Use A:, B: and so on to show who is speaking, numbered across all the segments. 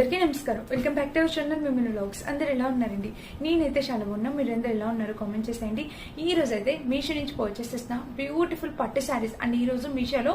A: అందరికీ నమస్కారం. Welcome back to our channel మిమ్మల్ని వ్లాగ్స్ అందరు ఎలా ఉన్నారండి? నేనైతే చాలా ఉన్నా మీరు అందరు ఎలా ఉన్నారో కామెంట్ చేసేయండి. ఈ రోజు అయితే మీషో నుంచి పర్చేస్ చేసిన బ్యూటిఫుల్ పట్టు శారీస్ అండ్ ఈ రోజు మీషోలో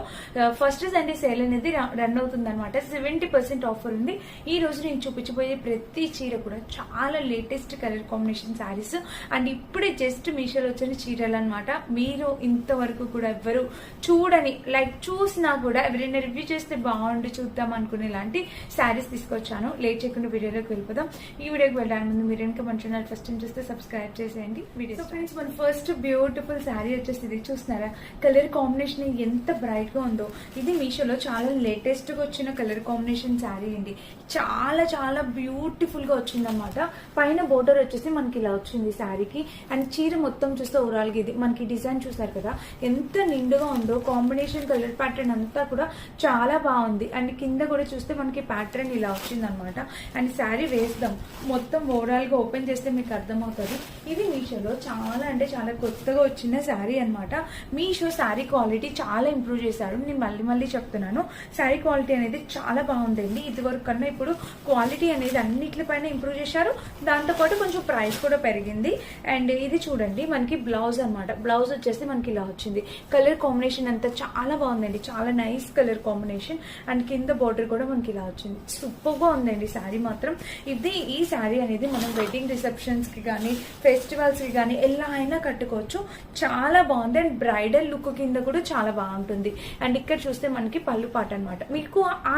A: ఫస్ట్ సండే సేల్ అనేది రన్ అవుతుంది అనమాట సెవెంటీ పర్సెంట్ ఆఫర్ ఉంది. ఈ రోజు నేను చూపించబోయే ప్రతి చీర కూడా చాలా latest colour combination sarees and ఇప్పుడే జస్ట్ మీషోలో వచ్చిన చీరలు అనమాట మీరు ఇంతవరకు కూడా ఎవ్వరు చూడని లైక్ చూసినా కూడా ఎవరైనా రివ్యూ చేస్తే బాగుండి చూద్దాం అనుకునే లాంటి శారీస్ తీసుకొచ్చాను లేట్ చేయకుండా వీడియోలోకి వెళ్ళిపోదాం. ఈ వీడియోకి వెళ్ళడానికి ముందు మీరు ఇంకా మన ఛానల్ ఫస్ట్ టైం చూస్తే సబ్స్క్రైబ్ చేసేయండి. వీడియో సో ఫ్రెండ్స్ మన ఫస్ట్ బ్యూటిఫుల్ శారీ వచ్చేసి ఇది చూస్తున్నారా? కలర్ కాంబినేషన్ ఎంత బ్రైట్గా ఉందో. ఇది మీషోలో చాలా లేటెస్ట్గా వచ్చిన కలర్ కాంబినేషన్ శారీ అండి. చాలా చాలా బ్యూటిఫుల్గా వచ్చింది అనమాట పైన బోర్డర్ వచ్చేసి మనకి ఇలా వచ్చింది శారీకి అండ్ చీర మొత్తం చూస్తే ఓవరాల్గా ఇది. మనకి డిజైన్ చూసారు కదా? ఎంత నిండుగా ఉందో. కాంబినేషన్ కలర్ ప్యాటర్న్ అంతా కూడా చాలా బాగుంది. అండ్ కింద కూడా చూస్తే మనకి ప్యాటర్న్ ఇలా వచ్చింది అనమాట అండ్ శారీ వేస్తాం మొత్తం ఓవరాల్గా ఓపెన్ చేస్తే మీకు అర్థమవుతుంది. ఇది మీషోలో చాలా అంటే చాలా కొత్తగా వచ్చిన శారీ అనమాట మీషో శారీ క్వాలిటీ చాలా ఇంప్రూవ్ చేశారు. నేను మళ్ళీ మళ్ళీ చెప్తున్నాను. శారీ క్వాలిటీ అనేది చాలా బాగుందండి. ఇదివరకు కన్నా ఇప్పుడు క్వాలిటీ అనేది అన్నిటిపైన ఇంప్రూవ్ చేశారు. దాంతోపాటు కొంచెం ప్రైస్ కూడా పెరిగింది. అండ్ ఇది చూడండి మనకి బ్లౌజ్ అన్నమాట. బ్లౌజ్ వచ్చేసి మనకి ఇలా వచ్చింది. కలర్ కాంబినేషన్ అంతా చాలా బాగుందండి. చాలా నైస్ కలర్ కాంబినేషన్. అండ్ కింద బార్డర్ కూడా మనకి ఇలా వచ్చింది. సూపర్ గా ఉందండి శారీ మాత్రం. ఇది ఈ శారీ అనేది మనం వెడ్డింగ్ రిసెప్షన్స్కి కానీ ఫెస్టివల్స్కి కానీ ఎలా అయినా కట్టుకోవచ్చు. చాలా బాగుంది. అండ్ బ్రైడల్ లుక్ కింద కూడా చాలా బాగుంటుంది. అండ్ ఇక్కడ చూస్తే మనకి పళ్ళు పాట అనమాట మీకు ఆ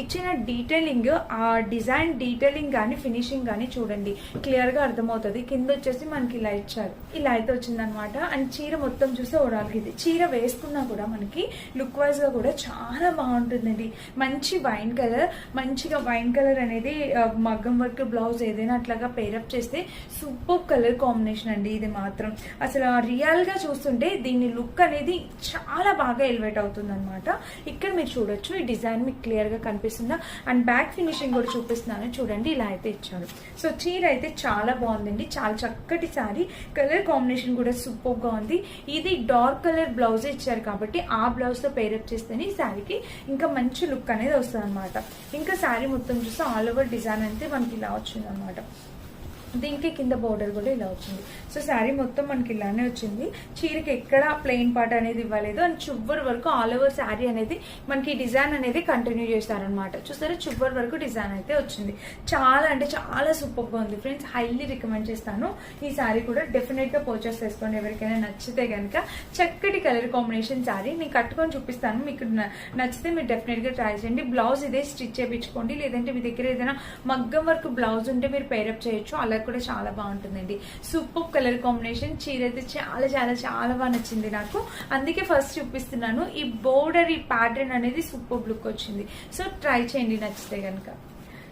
A: ఇచ్చిన డీటెయిలింగ్ ఆ డిజైన్ డీటెయిలింగ్ కానీ ఫినిషింగ్ కానీ చూడండి. క్లియర్గా అర్థమవుతుంది. కింద వచ్చేసి మనకి ఇలా ఇచ్చారు ఇలా అయితే వచ్చిందనమాట అండ్ చీర మొత్తం చూస్తే ఓవరాల్కి ఇది. చీర వేసుకున్నా కూడా మనకి లుక్ వైజ్గా కూడా చాలా బాగుంటుందండి. మంచి వైన్ కలర్ మంచిగా వైన్ కలర్ అనేది మగ్గం వర్క్ బ్లౌజ్ ఏదైనా అట్లాగా పేరప్ చేస్తే సూపర్ కలర్ కాంబినేషన్ అండి ఇది మాత్రం. అసలు రియల్గా చూస్తుంటే దీని లుక్ అనేది చాలా బాగా ఎలివేట్ అవుతుంది అనమాట ఇక్కడ మీరు చూడొచ్చు ఈ డిజైన్ మీకు క్లియర్గా కనిపిస్తుందా? అండ్ బ్యాక్ ఫినిషింగ్ కూడా చూపిస్తున్నాను. చూడండి ఇలా అయితే ఇచ్చారు. సో చీర అయితే చాలా బాగుందండి. చాలా చక్కటి శారీ కలర్ కాంబినేషన్ కూడా సూపర్గా ఉంది. ఇది డార్క్ కలర్ బ్లౌజ్ ఇచ్చారు కాబట్టి ఆ బ్లౌజ్తో పేరప్ చేస్తేనే ఈ శారీకి ఇంకా మంచి లుక్ అనేది వస్తుంది అనమాట ఇంకా శారీ మొత్తం చూస్తే ఆల్ ఓవర్ డిజైన్ అయితే మనకి ఇలా వచ్చిందనమాట దీనికి కింద బోర్డర్ కూడా ఇలా వచ్చింది. సో శారీ మొత్తం మనకి ఇలానే వచ్చింది. చీరకి ఎక్కడ ప్లెయిన్ పార్ట్ అనేది ఇవ్వలేదు. అండ్ చివరి వరకు ఆల్ ఓవర్ శారీ అనేది మనకి డిజైన్ అనేది కంటిన్యూ చేస్తారనమాట చూసారా? చివరి వరకు డిజైన్ అయితే వచ్చింది. చాలా అంటే చాలా సూపర్గా ఉంది. ఫ్రెండ్స్ హైలీ రికమెండ్ చేస్తాను. ఈ శారీ కూడా డెఫినెట్గా పర్చేస్ చేసుకోండి. ఎవరికైనా నచ్చితే కనుక చక్కటి కలర్ కాంబినేషన్ శారీ నేను కట్టుకొని చూపిస్తాను. మీకు న- నచ్చితే మీరు డెఫినెట్గా ట్రై చేయండి. బ్లౌజ్ ఇదే స్టిచ్ చేయించుకోండి లేదంటే మీ దగ్గర ఏదైనా మగ్గం వర్క్ బ్లౌజ్ ఉంటే మీరు పేరప్ చేయొచ్చు. అలా కూడా చాలా బాగుంటుందండి. సూపర్ కలర్ కాంబినేషన్ చీర అయితే చాలా చాలా చాలా బాగా నచ్చింది నాకు. అందుకే ఫస్ట్ చూపిస్తున్నాను. ఈ బోర్డర్ ఈ ప్యాటర్న్ అనేది సూపర్ లుక్ వచ్చింది. సో ట్రై చేయండి. నచ్చితే కనుక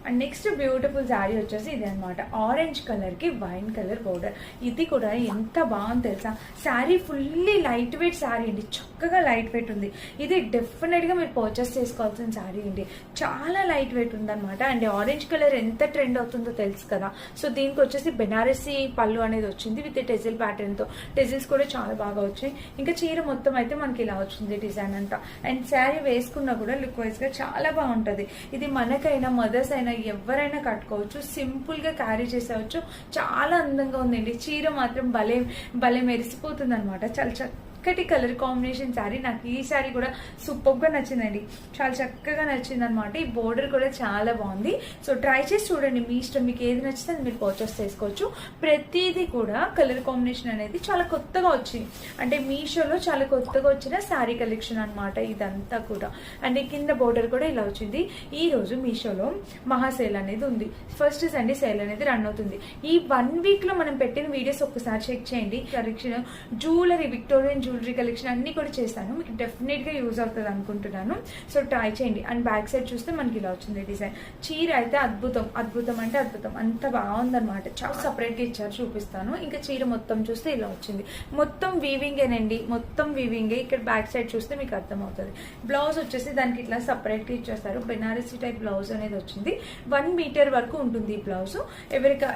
A: అండ్ నెక్స్ట్ బ్యూటిఫుల్ శారీ వచ్చేసి ఇది అనమాట ఆరెంజ్ కలర్కి వైన్ కలర్ బోర్డర్ ఇది కూడా ఎంత బాగుంది తెలుసా? Saree fully light weight saree అండి. చక్కగా లైట్ వెయిట్ ఉంది. ఇది డెఫినెట్గా మీరు పర్చేస్ చేసుకోవాల్సిన శారీ అండి. చాలా లైట్ వెయిట్ ఉందన్నమాట. అండ్ ఆరెంజ్ కలర్ ఎంత ట్రెండ్ అవుతుందో తెలుసు కదా? సో దీనికి వచ్చేసి బెనారసీ పళ్ళు అనేది వచ్చింది విత్ టెజిల్ ప్యాటర్న్తో. టెజిల్స్ కూడా చాలా బాగా వచ్చాయి ఇంకా చీర మొత్తం అయితే మనకి ఇలా వచ్చింది డిజైన్ అంతా. అండ్ శారీ వేసుకున్నా కూడా లుక్ వైజ్గా చాలా బాగుంటది. ఇది మనకైనా మదర్స్ అయినా ఎవరైనా కట్టుకోవచ్చు సింపుల్గా క్యారీ చేసేవచ్చు. చాలా అందంగా ఉందండి. చీర మాత్రం భలే భలే మెరిసిపోతుంది అనమాట చాలా. చక్కటి కలర్ కాంబినేషన్ శారీ. నాకు ఈ శారీ కూడా సూపర్గా నచ్చిందండి. చాలా చక్కగా నచ్చింది అనమాట ఈ బోర్డర్ కూడా చాలా బాగుంది. సో ట్రై చేసి చూడండి. మీ ఇష్టం మీకు ఏది నచ్చితే అది మీరు పర్చేస్ చేసుకోవచ్చు. ప్రతిదీ కూడా కలర్ కాంబినేషన్ అనేది చాలా కొత్తగా వచ్చింది. అంటే మీషోలో చాలా కొత్తగా వచ్చిన శారీ కలెక్షన్ అనమాట ఇదంతా కూడా. అండ్ కింద బోర్డర్ కూడా ఇలా వచ్చింది. ఈ రోజు మీషోలో మహా సేల్ అనేది ఉంది. ఫస్ట్ సండే సేల్ అనేది రన్ అవుతుంది. ఈ వన్ వీక్లో మనం పెట్టిన వీడియోస్ ఒక్కసారి చెక్ చేయండి. Collection jewellery Victorian jewellery collection అన్నీ కూడా చేస్తాను. మీకు డెఫినెట్గా యూజ్ అవుతుంది అనుకుంటున్నాను. సో ట్రై చేయండి. అండ్ బ్యాక్ సైడ్ చూస్తే మనకి ఇలా వచ్చింది డిజైన్ చీర అయితే అద్భుతం. అద్భుతం అంటే అద్భుతం. అంత బాగుందనమాట చాలా సపరేట్గా ఇచ్చారు చూపిస్తాను. ఇంకా చీర మొత్తం చూస్తే ఇలా వచ్చింది. మొత్తం వీవింగేనండి మొత్తం వీవింగే ఇక్కడ బ్యాక్ సైడ్ చూస్తే మీకు అర్థమవుతుంది. బ్లౌజ్ వచ్చేసి దానికి ఇట్లా సపరేట్గా ఇచ్చేస్తారు. బెనారసీ టైప్ బ్లౌజ్ అనేది వచ్చింది. వన్ మీటర్ వరకు ఉంటుంది ఈ బ్లౌజ్ ఎవరికి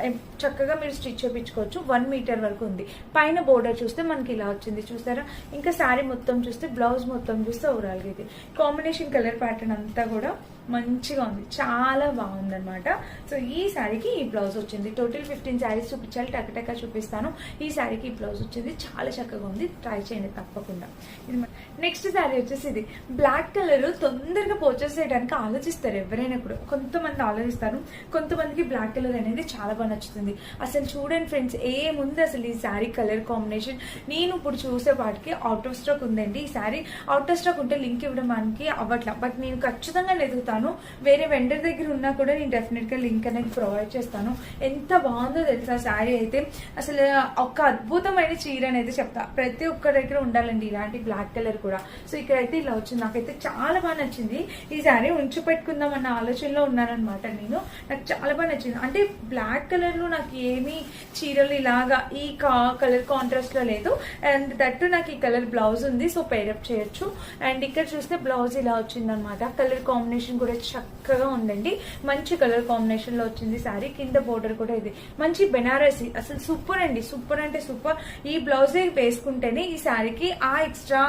A: చక్కగా మీరు స్టిచ్ చేయించుకోవచ్చు వన్ మీటర్ వరకు ఉంది. పైన బోర్డర్ చూస్తే మనకి ఇలా వచ్చింది. చూసారా ఇంకా శారీ మొత్తం చూస్తే బ్లౌజ్ మొత్తం చూస్తే ఓవరాల్గా ఇది. కాంబినేషన్ కలర్ ప్యాటర్న్ అంతా కూడా మంచిగా ఉంది. చాలా బాగుందనమాట సో ఈ శారీకి ఈ బ్లౌజ్ వచ్చింది. టోటల్ ఫిఫ్టీన్ శారీస్ చూపించాలి. టకటక చూపిస్తాను. ఈ శారీకి ఈ బ్లౌజ్ వచ్చింది. చాలా చక్కగా ఉంది. ట్రై చేయండి తప్పకుండా. ఇది నెక్స్ట్ శారీ వచ్చేసి ఇది. బ్లాక్ కలర్ తొందరగా పర్చేస్ చేయడానికి ఆలోచిస్తారు ఎవరైనా కూడా. కొంతమంది ఆలోచిస్తారు. కొంతమందికి బ్లాక్ కలర్ అనేది చాలా బాగా నచ్చుతుంది. అసలు చూడండి ఫ్రెండ్స్ ఏముంది అసలు ఈ శారీ కలర్ కాంబినేషన్ నేను ఇప్పుడు చూసే వాటికి అవుట్ ఆఫ్ స్టాక్ ఉందండి. ఈ శారీ అవుట్ ఆఫ్ స్టాక్ ఉంటే లింక్ ఇవ్వడం మనకి అవ్వట్లా. బట్ నేను ఖచ్చితంగా ఎదుగుతాను. వేరే వెండర్ దగ్గర ఉన్నా కూడా నేను డెఫినెట్గా లింక్ అనేది ప్రొవైడ్ చేస్తాను. ఎంత బాగుందో తెలుసా శారీ అయితే. అసలు ఒక అద్భుతమైన చీర అనేది చెప్తా. ప్రతి ఒక్క దగ్గర ఉండాలండి ఇలాంటి బ్లాక్ కలర్ కూడా. సో ఇక్కడైతే ఇలా వచ్చింది. నాకైతే చాలా బాగా నచ్చింది. ఈ శారీ ఉంచి పెట్టుకుందాం అన్న ఆలోచనలో ఉన్నానమాట నేను. నాకు చాలా బాగా నచ్చింది. అంటే బ్లాక్ కలర్లో నాకు ఏమీ చీరలు ఇలాగా ఈ కలర్ కాంట్రాస్ట్లో లేదు. అండ్ దట్టు నాకు ఈ కలర్ బ్లౌజ్ ఉంది. సో పేరప్ చేయొచ్చు. అండ్ ఇక్కడ చూస్తే బ్లౌజ్ ఇలా వచ్చింది అనమాట కలర్ కాంబినేషన్ కూడా చక్కగా ఉందండి. మంచి కలర్ కాంబినేషన్లో వచ్చింది శారీ. కింద బోర్డర్ కూడా ఇది. మంచి బెనారసి. అసలు సూపర్ అండి. సూపర్ అంటే సూపర్. ఈ బ్లౌజ్ వేసుకుంటేనే ఈ శారీకి ఆ ఎక్స్ట్రా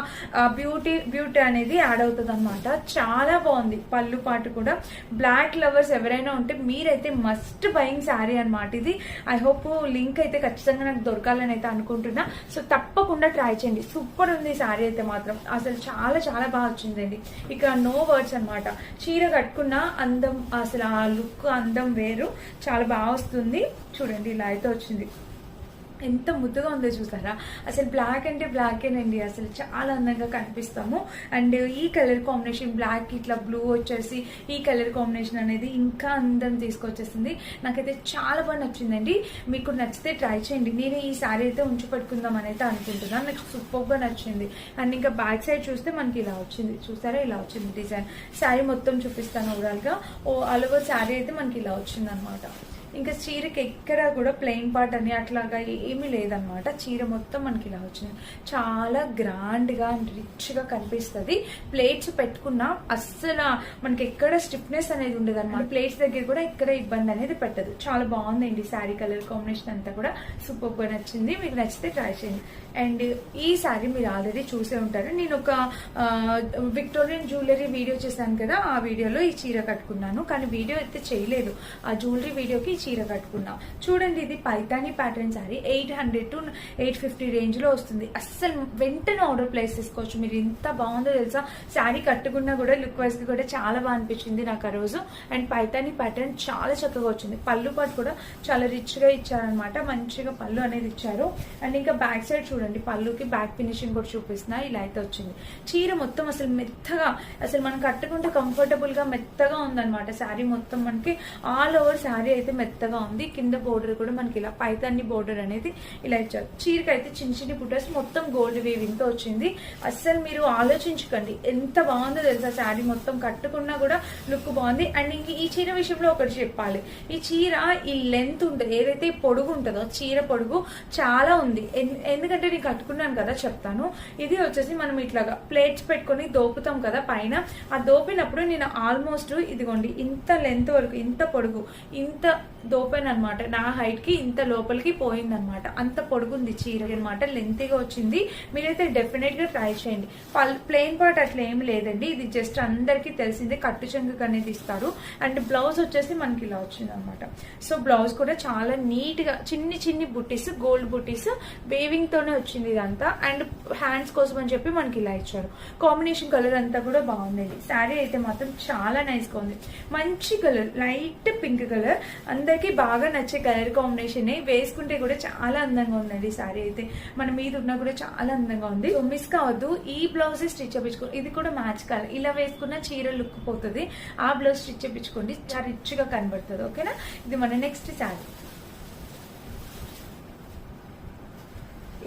A: బ్యూటీ బ్యూటీ అనేది యాడ్ అవుతుంది అనమాట చాలా బాగుంది. పళ్ళు పాటు కూడా. బ్లాక్ లవర్స్ ఎవరైనా ఉంటే మీరైతే మస్ట్ బయింగ్ శారీ అనమాట ఇది. ఐ హోప్ లింక్ అయితే ఖచ్చితంగా నాకు దొరకాలని అయితే అనుకుంటున్నా. సో తప్పకుండా ట్రై చేయండి. సూపర్ ఉంది ఈ శారీ అయితే మాత్రం. అసలు చాలా చాలా బాగా వచ్చిందండి. ఇక నో వర్డ్స్ అన్నమాట. చీర కట్టుకున్న అందం అసలు ఆ లుక్ అందం వేరు. చాలా బాగా వస్తుంది. చూడండి ఇలా అయితే వచ్చింది. ఎంత ముద్దుగా ఉందో చూసారా? అసలు బ్లాక్ అంటే బ్లాకేనండి అసలు చాలా అందంగా కనిపిస్తాము. అండ్ ఈ కలర్ కాంబినేషన్ బ్లాక్ ఇట్లా బ్లూ వచ్చేసి ఈ కలర్ కాంబినేషన్ అనేది ఇంకా అందం తీసుకొచ్చేసింది. నాకైతే చాలా బాగా నచ్చిందండి. మీకు నచ్చితే ట్రై చేయండి. నేను ఈ శారీ అయితే ఉంచి పెట్టుకుందాం అని అయితే అనుకుంటున్నాను. నాకు సూపర్గా నచ్చింది. అండ్ ఇంకా బ్యాక్ సైడ్ చూస్తే మనకి ఇలా వచ్చింది. చూసారా? ఇలా వచ్చింది డిజైన్ శారీ మొత్తం చూపిస్తాను ఓవరాల్గా ఓ ఆల్ ఓవర్ శారీ అయితే మనకి ఇలా వచ్చింది అనమాట ఇంకా చీరకి ఎక్కడ కూడా ప్లెయిన్ పార్ట్ అని అట్లాగా ఏమీ లేదనమాట చీర మొత్తం మనకి ఇలా వచ్చింది. చాలా గ్రాండ్గా అండ్ రిచ్గా కనిపిస్తుంది. ప్లేట్స్ పెట్టుకున్నా అస్సలు మనకి ఎక్కడ స్టిఫ్నెస్ అనేది ఉండదు అనమాట ప్లేట్స్ దగ్గర కూడా ఎక్కడ ఇబ్బంది అనేది పెట్టదు. చాలా బాగుందండి శారీ కలర్ కాంబినేషన్ అంతా కూడా. సూపర్గా నచ్చింది. మీకు నచ్చితే ట్రై చేయండి. అండ్ ఈ శారీ మీరు ఆల్రెడీ చూసే ఉంటారు. నేను ఒక విక్టోరియన్ జ్యువెలరీ వీడియో చేశాను కదా ఆ వీడియోలో ఈ చీర కట్టుకున్నాను. కానీ వీడియో అయితే చేయలేదు. ఆ జ్యువెలరీ వీడియోకి ఈ చీర కట్టుకున్నా. చూడండి ఇది Paithani pattern saree. Eight hundred to eight fifty రేంజ్లో వస్తుంది. అస్సలు వెంటనే ఆర్డర్ ప్లేస్ చేసుకోవచ్చు మీరు ఎంత బాగుందో తెలుసా? శారీ కట్టుకున్నా కూడా లుక్ వైజ్ కూడా చాలా బాగా అనిపించింది నాకు ఆ రోజు. అండ్ పైతాని ప్యాటర్న్ చాలా చక్కగా వచ్చింది. పళ్ళు పాటు కూడా చాలా రిచ్గా ఇచ్చారనమాట మంచిగా పళ్ళు అనేది ఇచ్చారు. అండ్ ఇంకా బ్యాక్ సైడ్ చూడండి. పళ్ళుకి బ్యాక్ ఫినిషింగ్ కూడా చూపిస్తున్నా ఇలా అయితే వచ్చింది. చీర మొత్తం అసలు మెత్తగా అసలు మనం కట్టుకుంటే కంఫర్టబుల్గా మెత్తగా ఉందన్నమాట. శారీ మొత్తం మనకి ఆల్ ఓవర్ శారీ అయితే మెత్తగా ఉంది. కింద బోర్డర్ కూడా మనకి ఇలా పైతాన్ని బోర్డర్ అనేది ఇలా ఇచ్చారు. చీరకి అయితే చిన్న చిన్న బుట్టస్ మొత్తం గోల్డ్ వేవింగ్తో వచ్చింది. అస్సలు మీరు ఆలోచించుకోండి ఎంత బాగుందో తెలుసా శారీ మొత్తం కట్టుకున్నా కూడా లుక్ బాగుంది. అండ్ ఇంక ఈ చీర విషయంలో ఒకటి చెప్పాలి. ఈ చీర ఈ లెంత్ ఉంటుంది ఏదైతే పొడుగు ఉంటుందో చీర పొడుగు చాలా ఉంది. ఎన్- ఎందుకంటే నేను కట్టుకున్నాను కదా చెప్తాను. ఇది వచ్చేసి మనం ఇట్లాగా ప్లేట్స్ పెట్టుకొని దోపుతాం కదా పైన. ఆ దోపినప్పుడు నేను ఆల్మోస్ట్ ఇదిగోండి ఇంత లెంత్ వరకు ఇంత పొడుగు ఇంత దోపాను అనమాట నా హైట్కి ఇంత లోపలికి పోయింది అనమాట అంత పొడుగుంది చీర అనమాట లెంతీగా వచ్చింది. మీరైతే డెఫినెట్గా ట్రై చేయండి. ప్లెయిన్ పార్ట్ అట్లా ఏం లేదండి. ఇది జస్ట్ అందరికీ తెలిసిందే. కట్టు చెంగుకు అనేది ఇస్తారు. అండ్ బ్లౌజ్ వచ్చేసి మనకి ఇలా వచ్చింది అనమాట సో బ్లౌజ్ కూడా చాలా నీట్గా చిన్ని చిన్ని బుట్టీస్ గోల్డ్ బుట్టీస్ వేవింగ్ తోనే వచ్చింది ఇదంతా. అండ్ హ్యాండ్స్ కోసం అని చెప్పి మనకి ఇలా ఇచ్చారు. కాంబినేషన్ కలర్ అంతా కూడా బాగుంది శారీ అయితే మాత్రం చాలా నైస్గా ఉంది. మంచి కలర్ లైట్ పింక్ కలర్. అందరికీ బాగా నచ్చే కలర్ కాంబినేషన్ వేసుకుంటే కూడా చాలా అందంగా ఉందండి శారీ అయితే. మన మీద ఉన్నా కూడా చాలా అందంగా ఉంది. సో మిస్ కావద్దు. ఈ బ్లౌజ్ స్టిచ్ చేయించుకో ఇది కూడా మ్యాచ్ కాదు. ఇలా వేసుకున్న చీర లుక్ పోతుంది. ఆ బ్లౌజ్ స్టిచ్ చేయించుకోండి చాలా రిచ్గా కనబడుతుంది. ఓకేనా ఇది మన నెక్స్ట్ శారీ.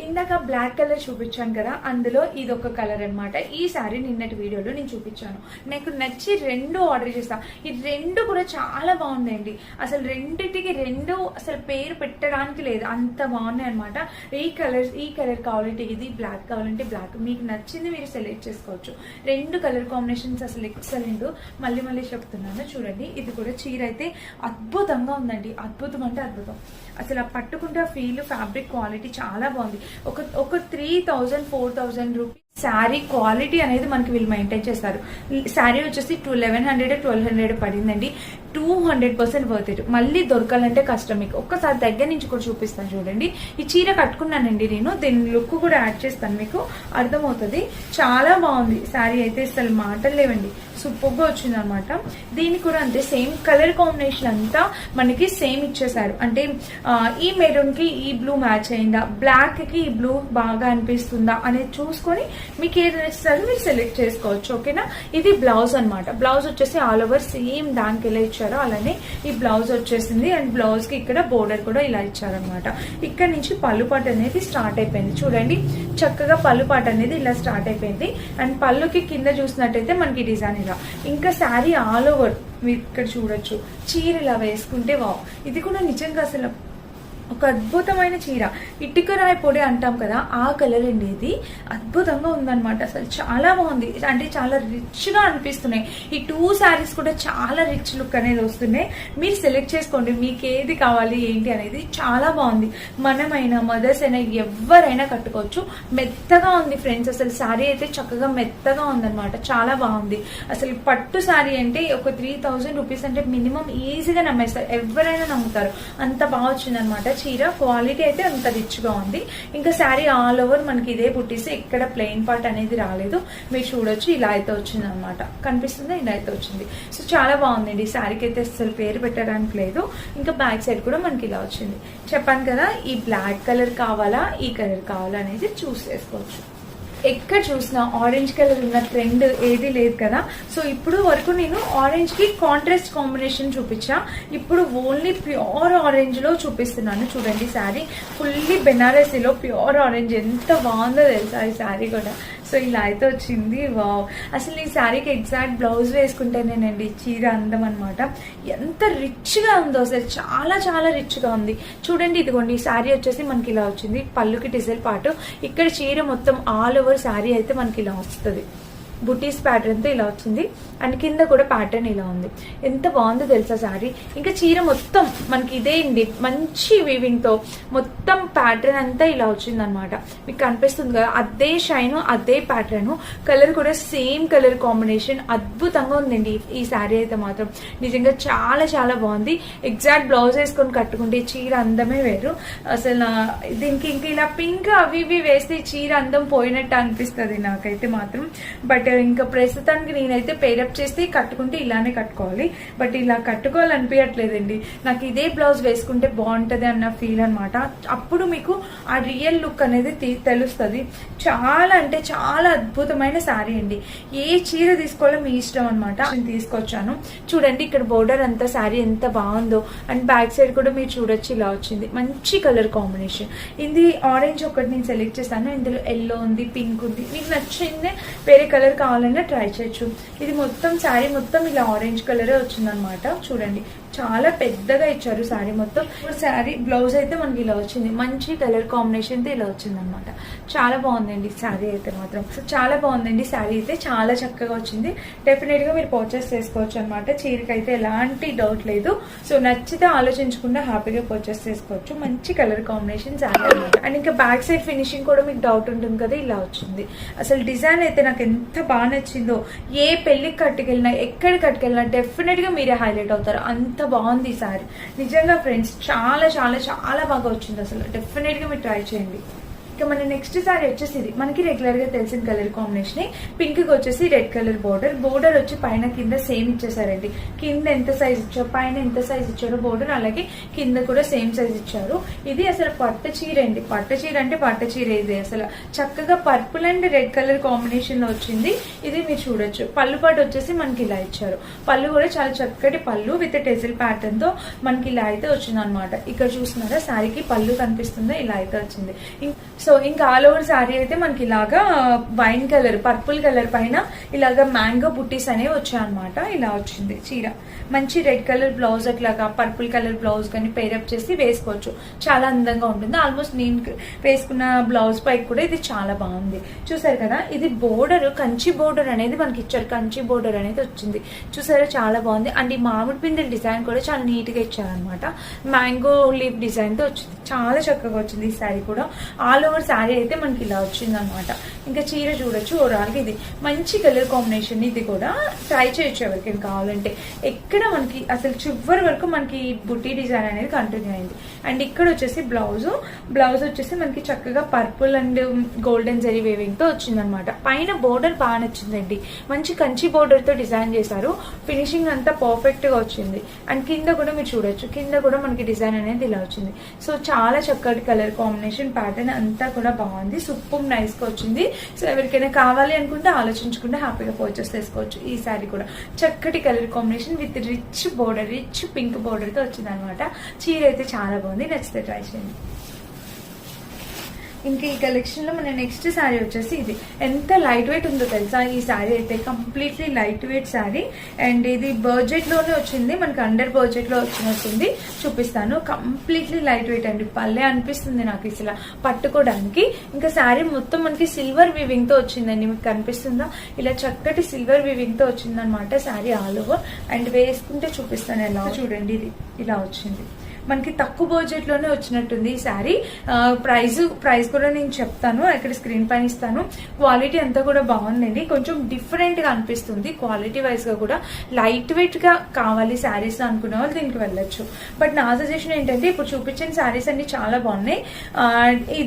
A: ఇందాక బ్లాక్ కలర్ చూపించాను కదా అందులో ఇది ఒక కలర్ అనమాట ఈ సారీ నిన్నటి వీడియోలో నేను చూపించాను. నాకు నచ్చి రెండు ఆర్డర్ చేస్తా. ఈ రెండు కూడా చాలా బాగుందండి అసలు రెండింటికి రెండు అసలు పేరు పెట్టడానికి లేదు. అంత బాగున్నాయి అనమాట ఈ కలర్స్ ఈ కలర్ కావాలంటే ఇది బ్లాక్ కావాలంటే బ్లాక్. మీకు నచ్చింది మీరు సెలెక్ట్ చేసుకోవచ్చు. రెండు కలర్ కాంబినేషన్స్ అసలు ఎక్సలెంట్ మళ్ళీ మళ్ళీ చెప్తున్నాను. చూడండి ఇది కూడా చీర అయితే అద్భుతంగా ఉందండి. అద్భుతం అంటే అద్భుతం. అసలు ఆ పట్టుకుంటే ఫీల్ ఫ్యాబ్రిక్ క్వాలిటీ చాలా బాగుంది. ఒక ఒక three thousand four thousand rupees saree quality అనేది మనకి వీళ్ళు మెయింటైన్ చేస్తారు. శారీ వచ్చేసి to eleven hundred twelve hundred పడిందండి. Two hundred percent worth it మళ్ళీ దొరకాలంటే కష్టం. మీకు ఒక్కసారి దగ్గర నుంచి కూడా చూపిస్తాను చూడండి. ఈ చీర కట్టుకున్నానండి నేను. దీని లుక్ కూడా యాడ్ చేస్తాను మీకు. అర్థమవుతుంది? చాలా బాగుంది. శారీ అయితే అసలు మాటలు లేవండి. సూపర్గా వచ్చింది అనమాట దీని కూడా అంతే సేమ్ కలర్ కాంబినేషన్ అంతా మనకి సేమ్ ఇచ్చేసారు అంటే ఈ మెరూన్కి ఈ బ్లూ మ్యాచ్ అయిందా? బ్లాక్కి ఈ బ్లూ బాగా అనిపిస్తుందా? అనేది చూసుకొని మీకు ఏది నచ్చుతుందో మీరు సెలెక్ట్ చేసుకోవచ్చు. ఓకేనా? ఇది బ్లౌజ్ అన్నమాట. బ్లౌజ్ వచ్చేసి ఆల్ ఓవర్ సేమ్ దానికి వెళ్ళచ్చు ఇచ్చారో అలానే ఈ బ్లౌజ్ వచ్చేసింది. అండ్ బ్లౌజ్కి ఇక్కడ బోర్డర్ కూడా ఇలా ఇచ్చారనమాట ఇక్కడ నుంచి పళ్ళు పాట అనేది స్టార్ట్ అయిపోయింది. చూడండి చక్కగా పళ్ళు పాట అనేది ఇలా స్టార్ట్ అయిపోయింది. అండ్ పళ్ళుకి కింద చూసినట్టయితే మనకి డిజైన్ ఇలా. ఇంకా శారీ ఆల్ ఓవర్ మీరు ఇక్కడ చూడొచ్చు. చీర ఇలా వేసుకుంటే వావ్. ఇది కూడా నిజంగా అసలు ఒక అద్భుతమైన చీర. ఇటుక రాయి పొడి అంటాం కదా ఆ కలర్ అండి ఇది అద్భుతంగా ఉందన్నమాట. అసలు చాలా బాగుంది. అంటే చాలా రిచ్గా అనిపిస్తున్నాయి. ఈ టూ శారీస్ కూడా చాలా రిచ్ లుక్ అనేది వస్తున్నాయి. మీరు సెలెక్ట్ చేసుకోండి. మీకు ఏది కావాలి ఏంటి అనేది చాలా బాగుంది. మనమైనా మదర్స్ అయినా ఎవరైనా కట్టుకోవచ్చు. మెత్తగా ఉంది ఫ్రెండ్స్. అసలు శారీ అయితే చక్కగా మెత్తగా ఉందన్నమాట. చాలా బాగుంది. అసలు పట్టు శారీ అంటే ఒక త్రీ థౌజండ్ రూపీస్ అంటే మినిమం ఈజీగా నమ్మేస్తారు. ఎవరైనా నమ్ముతారు. అంత బాగా వచ్చిందనమాట చీర క్వాలిటీ అయితే అంత రిచ్గా ఉంది. ఇంకా శారీ ఆల్ ఓవర్ మనకి ఇదే పుట్టిస్తే ఇక్కడ ప్లెయిన్ పార్ట్ అనేది రాలేదు. మీరు చూడొచ్చు ఇలా అయితే వచ్చింది అనమాట కనిపిస్తుంది? ఇలా అయితే వచ్చింది. సో చాలా బాగుందండి. ఈ శారీకి అయితే అసలు పేరు పెట్టడానికి లేదు. ఇంకా బ్యాక్ సైడ్ కూడా మనకి ఇలా వచ్చింది. చెప్పాను కదా ఈ బ్లాక్ కలర్ కావాలా ఈ కలర్ కావాలా అనేది చూస్ చేసుకోవచ్చు ఎక్కడ చూసినా ఆరెంజ్ కలర్ ఉన్న ట్రెండ్ ఏది లేదు కదా. సో ఇప్పుడు వరకు నేను ఆరెంజ్కి కాంట్రాస్ట్ కాంబినేషన్ చూపించా ఇప్పుడు ఓన్లీ ప్యూర్ ఆరెంజ్లో చూపిస్తున్నాను. చూడండి శారీ. ఫుల్లీ బెనారసీలో ప్యూర్ ఆరెంజ్ ఎంత బాగుందో తెలుసా ఈ శారీ కూడా. సో ఇలా అయితే వచ్చింది వావ్. అసలు ఈ శారీకి ఎగ్జాక్ట్ బ్లౌజ్ వేసుకుంటేనేనండి చీర అందం అనమాట ఎంత రిచ్గా ఉందో అసలు చాలా చాలా రిచ్గా ఉంది. చూడండి ఇదిగోండి ఈ శారీ వచ్చేసి మనకి ఇలా వచ్చింది పళ్ళుకి డిజైల్ పాటు. ఇక్కడ చీర మొత్తం ఆల్ ఓవర్ శారీ అయితే మనకి ఇలా వస్తుంది. బుటీస్ ప్యాటర్న్తో ఇలా వచ్చింది. అండ్ కింద కూడా ప్యాటర్న్ ఇలా ఉంది. ఎంత బాగుందో తెలుసా శారీ ఇంకా చీర మొత్తం మనకి ఇదే అండి. మంచి వీవింగ్తో మొత్తం ప్యాటర్న్ అంతా ఇలా వచ్చింది అనమాట మీకు కనిపిస్తుంది కదా అదే షైన్ అదే ప్యాటర్న్ కలర్ కూడా సేమ్ కలర్ కాంబినేషన్ అద్భుతంగా ఉందండి ఈ- శారీ అయితే మాత్రం. నిజంగా చాలా చాలా బాగుంది. ఎగ్జాక్ట్ బ్లౌజ్ వేసుకొని కట్టుకుంటే చీర అందమే వేరు. అసలు దీనికి ఇంక ఇలా పింక్ అవి ఇవి వేస్తే చీర అందం పోయినట్టు అనిపిస్తుంది నాకైతే మాత్రం. బట్ ఇంకా ప్రస్తుతానికి నేనైతే పేరప్ చేస్తే కట్టుకుంటే ఇలానే కట్టుకోవాలి. బట్ ఇలా కట్టుకోవాలనిపించట్లేదండి నాకు ఇదే బ్లౌజ్ వేసుకుంటే బాగుంటది అన్న ఫీల్ అనమాట అప్పుడు మీకు ఆ రియల్ లుక్ అనేది తెలుస్తుంది. చాలా అంటే చాలా అద్భుతమైన శారీ అండి. ఏ చీర తీసుకోవాలో మీ ఇష్టం అనమాట నేను తీసుకొచ్చాను. చూడండి ఇక్కడ బోర్డర్ అంతా శారీ ఎంత బాగుందో. అండ్ బ్యాక్ సైడ్ కూడా మీరు చూడొచ్చు ఇలా వచ్చింది. మంచి కలర్ కాంబినేషన్ ఇది ఆరెంజ్ ఒకటి నేను సెలెక్ట్ చేశాను. ఇందులో ఎల్లో ఉంది పింక్ ఉంది. మీకు నచ్చిందే వేరే కలర్ కావాలన్నా ట్రై చేయొచ్చు. ఇది మొత్తం శారీ మొత్తం ఇలా ఆరెంజ్ కలరే వచ్చిందనమాట చూడండి. చాలా పెద్దగా ఇచ్చారు శారీ మొత్తం. శారీ బ్లౌజ్ అయితే మనకి ఇలా వచ్చింది. మంచి కలర్ కాంబినేషన్ ఇలా వచ్చింది అనమాట చాలా బాగుందండి శారీ అయితే మాత్రం. చాలా బాగుందండి శారీ అయితే. చాలా చక్కగా వచ్చింది. డెఫినెట్గా మీరు పర్చేస్ చేసుకోవచ్చు అనమాట చీరకి అయితే ఎలాంటి డౌట్ లేదు. సో నచ్చితే ఆలోచించకుండా హ్యాపీగా పర్చేస్ చేసుకోవచ్చు. మంచి కలర్ కాంబినేషన్ శారీ అనమాట అండ్ ఇంకా బ్యాక్ సైడ్ ఫినిషింగ్ కూడా మీకు డౌట్ ఉంటుంది కదా ఇలా వచ్చింది. అసలు డిజైన్ అయితే నాకు ఎంత బాగా నచ్చిందో ఏ పెళ్ళికి కట్టుకెళ్ళినా ఎక్కడ కట్టుకెళ్ళినా డెఫినెట్గా మీరే హైలైట్ అవుతారు. అంత బాగుంది ఈ సారీ నిజంగా ఫ్రెండ్స్ చాలా చాలా చాలా బాగా వచ్చింది అసలు. డెఫినెట్గా మీరు ట్రై చేయండి. ఇక మన నెక్స్ట్ సారీ వచ్చేసి ఇది మనకి రెగ్యులర్గా తెలిసిన కలర్ కాంబినేషన్ పింక్కి వచ్చేసి రెడ్ కలర్ బోర్డర్ బోర్డర్ వచ్చి పైన కింద సేమ్ ఇచ్చేసారండి. కింద ఎంత సైజ్ ఇచ్చారు పైన ఎంత సైజ్ ఇచ్చారో బోర్డర్ అలాగే కింద కూడా సేమ్ సైజ్ ఇచ్చారు. ఇది అసలు పట్టు చీర అండి. పట్టు చీర అంటే పట్టు చీర ఇది అసలు. చక్కగా పర్పుల్ అండ్ రెడ్ కలర్ కాంబినేషన్లో వచ్చింది. ఇది మీరు చూడొచ్చు. పళ్ళు పాటు వచ్చేసి మనకి ఇలా ఇచ్చారు. పళ్ళు కూడా చాలా చక్కటి పళ్ళు విత్ టెజిల్ ప్యాటర్న్తో మనకి ఇలా అయితే వచ్చింది అనమాట ఇక్కడ చూస్తున్నారా శారీకి పళ్ళు కనిపిస్తుందో ఇలా అయితే వచ్చింది. సో సో ఇంకా ఆల్ ఓవర్ శారీ అయితే మనకి ఇలాగా వైన్ కలర్ పర్పుల్ కలర్ పైన ఇలాగా మ్యాంగో బుట్టీస్ అనేవి వచ్చాయన్నమాట. ఇలా వచ్చింది చీర. మంచి రెడ్ కలర్ బ్లౌజ్ అట్లాగా పర్పుల్ కలర్ బ్లౌజ్ కానీ పేరప్ చేసి వేసుకోవచ్చు. చాలా అందంగా ఉంటుంది. ఆల్మోస్ట్ నేను వేసుకున్న బ్లౌజ్ పై కూడా ఇది చాలా బాగుంది. చూసారు కదా? ఇది బోర్డర్ కంచి బోర్డర్ అనేది మనకి ఇచ్చారు. కంచి బోర్డర్ అనేది వచ్చింది. చూసారా? చాలా బాగుంది. అండ్ ఈ మామిడి పిందెల డిజైన్ కూడా చాలా నీట్గా ఇచ్చారనమాట మ్యాంగో లీఫ్ డిజైన్తో వచ్చింది. చాలా చక్కగా వచ్చింది ఈ శారీ కూడా. ఆల్ ఓవర్ ఓవర్ శారీ అయితే మనకి ఇలా వచ్చింది అనమాట ఇంకా చీర చూడొచ్చు ఓవరాల్గా ఇది. మంచి కలర్ కాంబినేషన్ ఇది కూడా ట్రై చేయొచ్చు ఎవరికైనా కావాలంటే. ఎక్కడ మనకి అసలు చివరి వరకు మనకి బుట్టి డిజైన్ అనేది కంటిన్యూ అయింది. అండ్ ఇక్కడ వచ్చేసి బ్లౌజ్ బ్లౌజ్ వచ్చేసి మనకి చక్కగా పర్పుల్ అండ్ గోల్డెన్ జరీ వేవింగ్తో వచ్చిందనమాట పైన బోర్డర్ బాగా నచ్చిందండి. మంచి కంచి బోర్డర్తో డిజైన్ చేశారు. ఫినిషింగ్ అంతా పర్ఫెక్ట్గా వచ్చింది. అండ్ కింద కూడా మీరు చూడొచ్చు. కింద కూడా మనకి డిజైన్ అనేది ఇలా వచ్చింది. సో చాలా చక్కటి కలర్ కాంబినేషన్ ప్యాటర్న్ అంతా కూడా బాగుంది. సూపర్ నైస్గా వచ్చింది. సో ఎవరికైనా కావాలి అనుకుంటే ఆలోచించకుండా హ్యాపీగా పర్చేస్ చేసుకోవచ్చు. ఈ శారీ కూడా. చక్కటి colour combination with rich border rich pink బోర్డర్తో వచ్చింది అనమాట చీర అయితే చాలా బాగుంది. నచ్చితే ట్రై చేయండి. ఇంకా ఈ కలెక్షన్లో మన నెక్స్ట్ శారీ వచ్చేసి ఇది. ఎంత లైట్ వెయిట్ ఉందో తెలుసా? ఈ శారీ అయితే completely light weight saree. And ఇది బడ్జెట్లోనే వచ్చింది. మనకి అండర్ బడ్జెట్లో వచ్చినట్టుంది. చూపిస్తాను. కంప్లీట్లీ లైట్ వెయిట్ అండి. పల్లె అనిపిస్తుంది నాకు ఇసలా పట్టుకోవడానికి ఇంకా శారీ మొత్తం మనకి సిల్వర్ వివింగ్తో వచ్చిందండి. మీకు కనిపిస్తుందా? ఇలా చక్కటి సిల్వర్ వివింగ్తో వచ్చిందనమాట శారీ ఆల్ ఓవర్. అండ్ వేసుకుంటే చూపిస్తాను ఎలా చూడండి ఇది. ఇలా వచ్చింది. మనకి తక్కువ బడ్జెట్లోనే వచ్చినట్టుంది ఈ శారీ. ప్రైస్ ప్రైస్ కూడా నేను చెప్తాను. ఇక్కడ స్క్రీన్ పైన ఇస్తాను. క్వాలిటీ అంతా కూడా బాగుందండి. కొంచెం డిఫరెంట్గా అనిపిస్తుంది క్వాలిటీ వైజ్గా కూడా. లైట్ వెయిట్గా కావాలి శారీస్ అనుకునే వాళ్ళు దీనికి వెళ్ళొచ్చు. బట్ నా సజెషన్ ఏంటంటే ఇప్పుడు చూపించిన శారీస్ అన్ని చాలా బాగున్నాయి.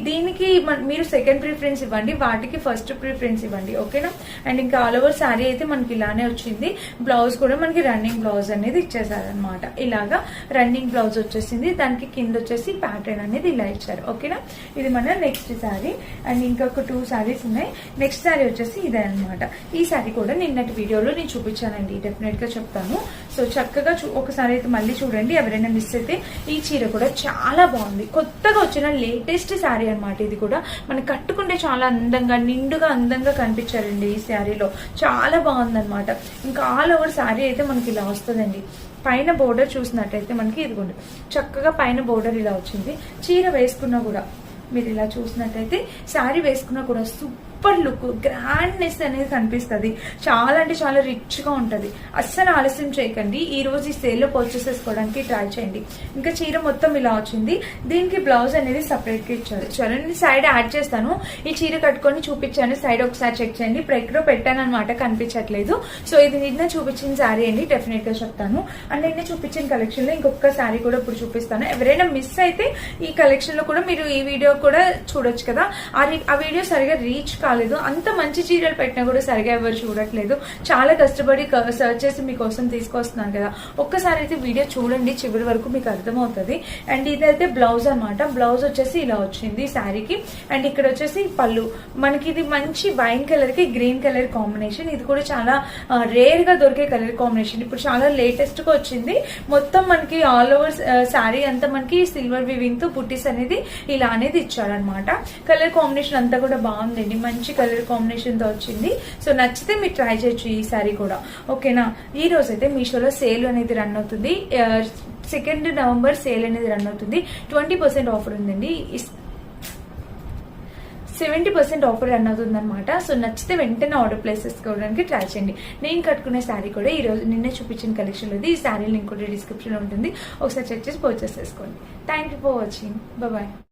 A: దీనికి మీరు సెకండ్ ప్రిఫరెన్స్ ఇవ్వండి. వాటికి ఫస్ట్ ప్రిఫరెన్స్ ఇవ్వండి. ఓకేనా? అండ్ ఇంకా ఆల్ ఓవర్ శారీ అయితే మనకి ఇలానే వచ్చింది. బ్లౌజ్ కూడా మనకి రన్నింగ్ బ్లౌజ్ అనేది ఇచ్చేసారనమాట ఇలాగా రన్నింగ్ బ్లౌజ్ వచ్చేసింది. దానికి కింద వచ్చేసి ప్యాటర్న్ అనేది ఇలా ఇచ్చారు. ఓకేనా? ఇది మన నెక్స్ట్ శారీ అండ్ ఇంకొక టూ శారీస్ ఉన్నాయి. నెక్స్ట్ శారీ వచ్చేసి ఇదే అనమాట ఈ శారీ కూడా నిన్నటి వీడియోలో నేను చూపించానండి. డెఫినెట్గా చెప్తాను. సో చక్కగా చూ- ఒకసారి అయితే మళ్ళీ చూడండి. ఎవరైనా మిస్ అయితే ఈ చీర కూడా చాలా బాగుంది. కొత్తగా వచ్చిన లేటెస్ట్ శారీ అన్నమాట ఇది కూడా. మనం కట్టుకుంటే చాలా అందంగా నిండుగా అందంగా కనిపించారండి ఈ శారీలో చాలా బాగుందన్నమాట. ఇంకా ఆల్ ఓవర్ శారీ అయితే మనకి ఇలా వస్తుందండి. పైన బోర్డర్ చూసినట్టయితే మనకి ఇదిగోండి. చక్కగా పైన బోర్డర్ ఇలా వచ్చింది. చీర వేసుకున్నా కూడా మీరు ఇలా చూసినట్టయితే శారీ వేసుకున్నా కూడా సూపర్ లుక్ గ్రాండ్నెస్ అనేది కనిపిస్తుంది. చాలా అంటే చాలా రిచ్గా అస్సలు ఆలస్యం చేయకండి. ఈ రోజు ఈ సేల్లో పర్చేస్ చేసుకోవడానికి ట్రై చేయండి. ఇంకా చీర మొత్తం ఇలా వచ్చింది. దీనికి బ్లౌజ్ అనేది సపరేట్గా ఇచ్చారు. చూడండి సైడ్ యాడ్ చేస్తాను. ఈ చీర కట్టుకొని చూపించాను. సైడ్ ఒకసారి చెక్ చేయండి. ఇప్పుడు ఎక్కడో పెట్టాను అనమాట కనిపించట్లేదు. సో ఇది నిన్న చూపించిన శారీ అండి. డెఫినెట్గా చెప్తాను. అండ్ నిన్న చూపించిన కలెక్షన్లో ఇంకొక శారీ కూడా ఇప్పుడు చూపిస్తాను. ఎవరైనా మిస్ అయితే ఈ కలెక్షన్లో కూడా మీరు ఈ వీడియో కూడా చూడొచ్చు కదా. ఆ రి- ఆ వీడియో సరిగా రీచ్ కాదు. రాలేదు. అంత మంచి చీరలు పెట్టినా కూడా సరిగా ఎవరు చూడట్లేదు. చాలా కష్టపడి సర్చ్ చేసి మీకోసం తీసుకొస్తున్నాను కదా. ఒక్కసారి అయితే వీడియో చూడండి చివరి వరకు మీకు అర్థమవుతుంది. అండ్ ఇదైతే బ్లౌజ్ అనమాట బ్లౌజ్ వచ్చేసి ఇలా వచ్చింది శారీకి. అండ్ ఇక్కడ వచ్చేసి పళ్ళు. మనకి ఇది మంచి వైన్ కలర్కి గ్రీన్ కలర్ కాంబినేషన్. ఇది కూడా చాలా రేర్గా దొరికే కలర్ కాంబినేషన్. ఇప్పుడు చాలా లేటెస్ట్గా వచ్చింది. మొత్తం మనకి ఆల్ ఓవర్ శారీ అంతా మనకి సిల్వర్ వివింగ్తో బుట్టీస్ అనేది ఇలా అనేది ఇచ్చారనమాట కలర్ కాంబినేషన్ అంతా కూడా బాగుందండి. మంచి మంచి కలర్ కాంబినేషన్తో వచ్చింది. సో నచ్చితే మీరు ట్రై చేయొచ్చు ఈ శారీ కూడా. ఓకేనా? ఈ రోజు అయితే మీషోలో సేల్ అనేది రన్ అవుతుంది. సెకండ్ నవంబర్ సేల్ అనేది రన్ అవుతుంది. ట్వంటీ పర్సెంట్ ఆఫర్ ఉందండి. సెవెంటీ పర్సెంట్ ఆఫర్ రన్ అవుతుంది అనమాట సో నచ్చితే వెంటనే ఆర్డర్ ప్లేస్ చేసుకోవడానికి ట్రై చేయండి. నేను కట్టుకునే శారీ కూడా ఈ రోజు నిన్నే చూపించిన కలెక్షన్ ఉంది ఈ శారీ లింక్ కూడా డిస్క్రిప్షన్ ఉంటుంది. ఒకసారి చెక్ చేసి పర్చేస్ చేసుకోండి. Thank you for watching bye